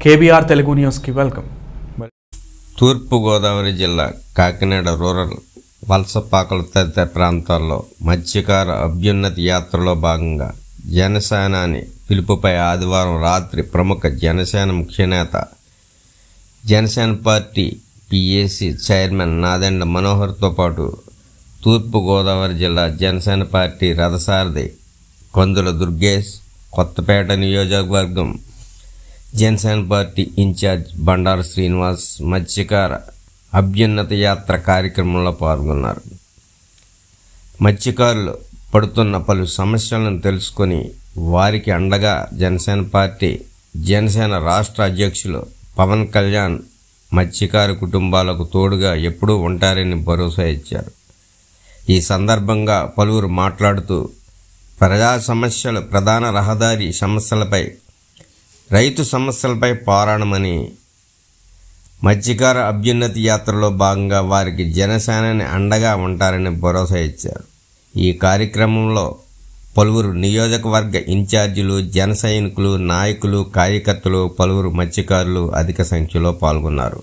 KBR Telugu న్యూస్కి welcome. తూర్పుగోదావరి జిల్లా Kakinada rural వలసపాకలు తదితర ప్రాంతాల్లో మత్స్యకార అభ్యున్నతి యాత్రలో భాగంగా జనసేనాని పిలుపుపై ఆదివారం రాత్రి ప్రముఖ Janasena ముఖ్యనేత Janasena party PAC chairman Nadendla మనోహర్తో పాటు తూర్పుగోదావరి జిల్లా జనసేన పార్టీ రథసారథి కొందుల దుర్గేష్ కొత్తపేట నియోజకవర్గం Janasena party in charge Bandaru Srinivas మత్స్యకార అభ్యున్నత యాత్ర కార్యక్రమంలో పాల్గొన్నారు. మత్స్యకారులు పడుతున్న పలు సమస్యలను తెలుసుకొని వారికి అండగా జనసేన పార్టీ జనసేన రాష్ట్ర అధ్యక్షులు పవన్ కళ్యాణ్ మత్స్యకార కుటుంబాలకు తోడుగా ఎప్పుడూ ఉంటారని భరోసా ఇచ్చారు. ఈ సందర్భంగా పలువురు మాట్లాడుతూ ప్రజా సమస్యలు ప్రధాన రహదారి సమస్యలపై రైతు సమస్యలపై పోరాడమని మత్స్యకార అభ్యున్నతి యాత్రలో భాగంగా వారికి జనసేనని అండగా ఉంటారని భరోసా ఇచ్చారు. ఈ కార్యక్రమంలో పలువురు నియోజకవర్గ ఇన్ఛార్జీలు జన సైనికులు నాయకులు కార్యకర్తలు పలువురు మత్స్యకారులు అధిక సంఖ్యలో పాల్గొన్నారు.